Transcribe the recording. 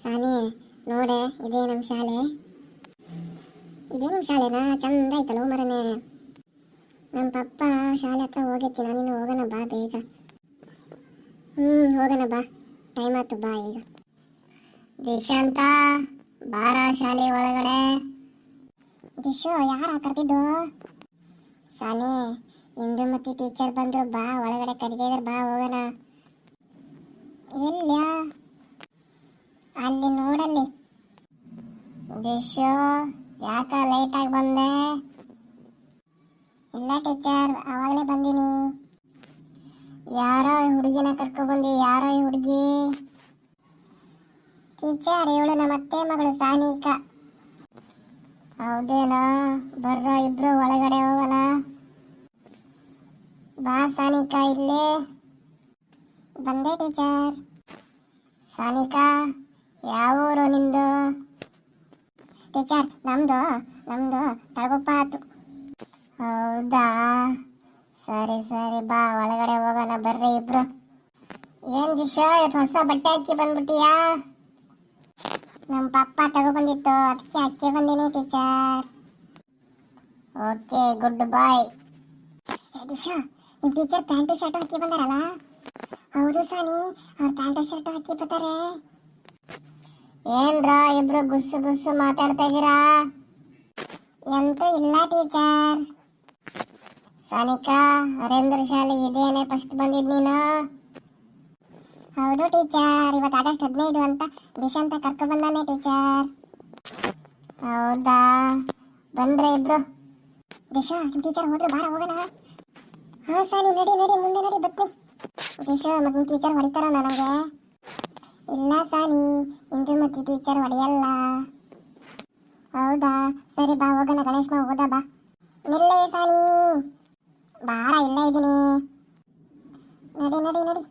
ಸಾನಿ ನೋಡೆ, ಇದೇ ನಮ್ಮ ಶಾಲೆ. ಇದೇ ನಮ್ಮ ಶಾಲೆನಾ? ಚಂದ ಐತಲ್ಲ ಮರನೆ ನಮ್ಮ ಪಪ್ಪ ಶಾಲೆ ಹತ್ರ ಹೋಗೈತಿ ನಾನಿನ್ನು ಹೋಗೋಣ ಬಾ ಬೇಗ. ಹ್ಞೂ ಹೋಗೋಣ ಬಾ. ಟೈಮ್ ಆಯ್ತು, ಬಾ ಈಗ. ದಿಶಾಂತ, ಬಾರ ಶಾಲೆ ಒಳಗಡೆ. ದಿಶು, ಯಾರು ಕರ್ತಿದ್ದು ಸಾನಿ ಇಂದು ಮತ್ತೆ ಟೀಚರ್ ಬಂದರು, ಬಾ, ಒಳಗಡೆ ಕರಿದೇ ಬಾ, ಹೋಗೋಣ. ಎಲ್ಲಿಯಾ? ದಿಶು ಯಾಕ ಲೇಟ್ ಆಗಿ ಬಂದೆ? ಇಲ್ಲ ಟೀಚರ್ ಅವಾಗಲೇ ಬಂದೀನಿ. ಯಾರೋ ಹುಡುಗಿನ ಹುಡುಗಿನ ಕರ್ಕೊಬಂದಿ, ಯಾರೋ ಈ ಹುಡುಗಿ? ಟೀಚರ್ ಇವಳು ನಮ್ಮ ಅತ್ತೆ ಮಗಳು ಸಾನಿಕ. ಹೌದೇನೋ? ಬರ್ರ ಇಬ್ರು ಒಳಗಡೆ ಹೋಗೋಣ. ಬಾ ಸಾನಿಕಾ ಇಲ್ಲಿ. ಬಂದೆ ಟೀಚರ್ ಸಾನಿಕಾ, ಯಾವ ಊರು ನಿಂದು? ಟೀಚರ್, ನಮ್ದು ನಮ್ದು ತಳಗೊಪ್ಪ ಆತು ಹೌದಾ? ಸರಿ ಸರಿ, ಬಾ, ಒಳಗಡೆ ಹೋಗೋಣ, ಬರ್ರಿ ಇಬ್ರು. ಏನ್ ದಿಶಾ ಹೊಸ ಬಟ್ಟೆ ಹಾಕಿ ಬಂದ್ಬಿಟ್ಟಿಯಾ? ನಮ್ಮ ಪಪ್ಪ ತಗೊಬಂದಿತ್ತು, ಅದಕ್ಕೆ ಹಾಕಿ ಬಂದಿನಿ teacher. Okay, good boy. Disha ನಿಮ್ಮ ಟೀಚರ್ ಪ್ಯಾಂಟು ಶರ್ಟ್ ಹಾಕಿ ಬಂದಾರಲ್ಲ? ಹೌದು ಸಾನಿ, ಅವ್ರು ಪ್ಯಾಂಟು ಶರ್ಟ್ ಹಾಕಿ ಬರ್ತಾರೆ. ಏನ್ರ ಇಬ್ರು ಗುಸ್ಸು ಗುಸ್ಸು ಮಾತಾಡ್ತಾ ಇದೀರಾ? ಎಂತೂ ಇಲ್ಲ ಟೀಚರ್. ಸಾನಿಕಾ ಹರೇಂದ್ರ ಶಾಲೆ ಇದೇನೆ ಫಸ್ಟ್ ಬಂದಿದ್ ನೀನು? ಹೌದು ಟೀಚರ್, ಇವತ್ತು ಆಗಸ್ಟ್ ಹದಿನೈದು ಅಂತ ದಿಶಾಂತ ಕರ್ಕೊ ಬಂದಾನೆ ಟೀಚರ್. ಹೌದಾ? ಬಂದ್ರೆ ಇಬ್ರು. ದಿಶಾ ನಿಮ್ಮ ಟೀಚರ್ ಹೋದ್ರು, ಬಾರ, ಹೋಗೋಣ. ಹಾ ಸಾನಿ ನಡಿ ನಡಿ, ಮುಂದೆ ನಡಿ ಬತ್ತಿ ದಿಶಾ, ಮತ್ತೆ ಟೀಚರ್ ಹೊಡಿತಾರ ನನಗೆ. ಇಲ್ಲ ಸಾನಿ ಮತ್ತೆ ಟೀಚರ್ ಹೊಡೆಯಲ್ಲ. ಹೌದಾ? ಸರಿ ಬಾ, ಹೋಗೋಣ ಗಣೇಶ್ ಮಾ ಹೋದ ಬಾ. ನಿಲ್ಲೇ ಸಾನಿ. ಬಾಳ ಇಲ್ಲ ಇದ್ದೀನಿ. ನಡಿ ನಡಿ ನಡಿ.